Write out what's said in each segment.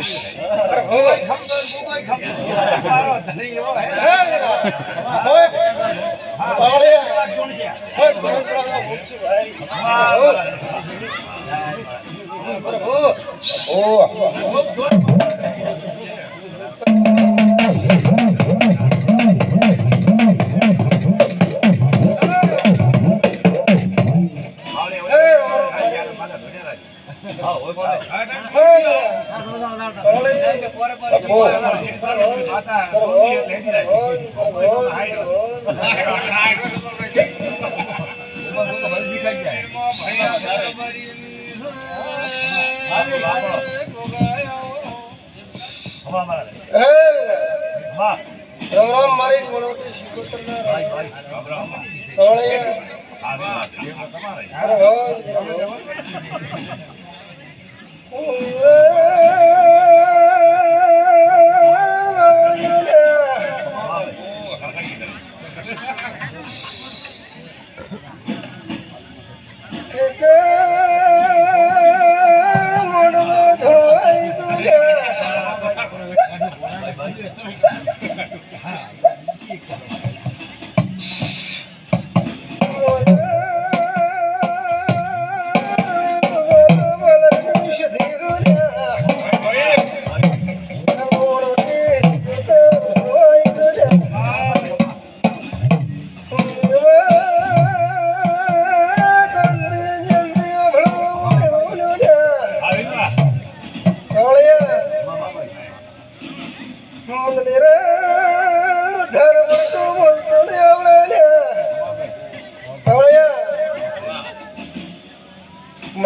Không, tôi. મારી મોટી શીખો તમારે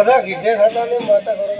મજા કીધે ખાતા ને માતા કરો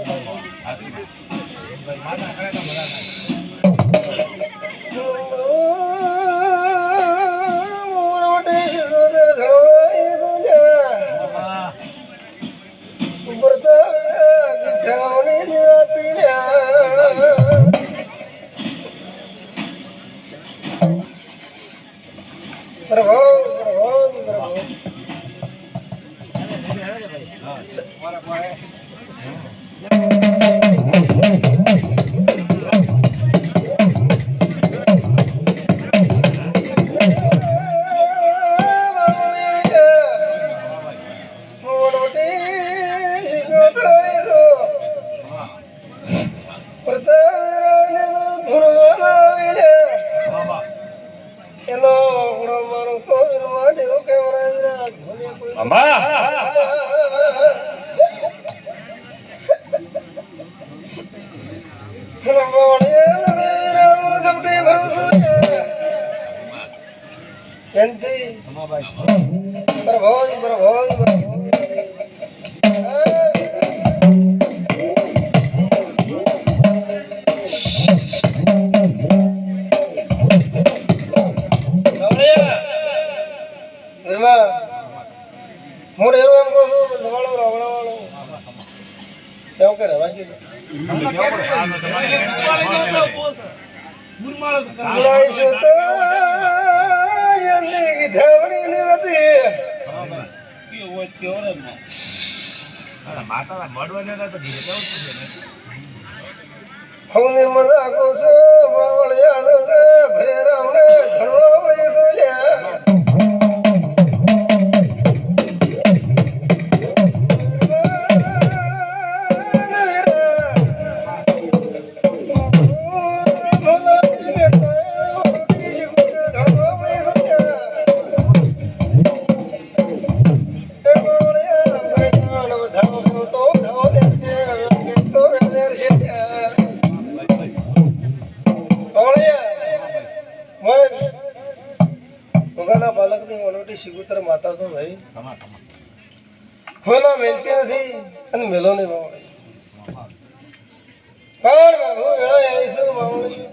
પ્રભુ પ્રભુ એવું કે રહેવા ગયું બોલાવીશું તો એમની ધવણી ની હતી હું ની મજા કહું છું બાવળિયાનો શિગુતર માતા તો ભાઈ. હોના મેલતી નથી અને મેલો નહીં વાવડે પણ હું મેળો આવીશું વાવડી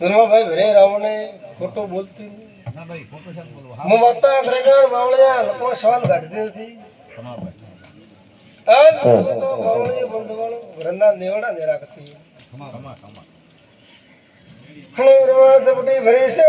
ધર્માભાઈ ભરે રાવણે ખોટો બોલતી હું. માતા અગ્રગણ બાવળિયા લોકો સવાલ કાઢતી નથી. આજ બંધવાળો ઘરના નેવડા ને રાખતી ભરી છે.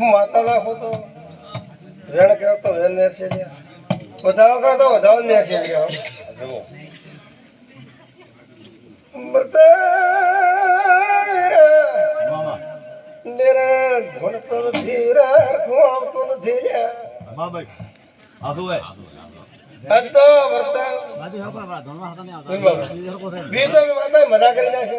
ઓળ્યા માતા ના હોતો વેણ કહેતો વેણ નેર છે લ્યા વધાવો કહેતો વધાવો નેર છે લ્યા મેરા ધોન તો ધીરા આવતો નથી તો મજા કરી નાખે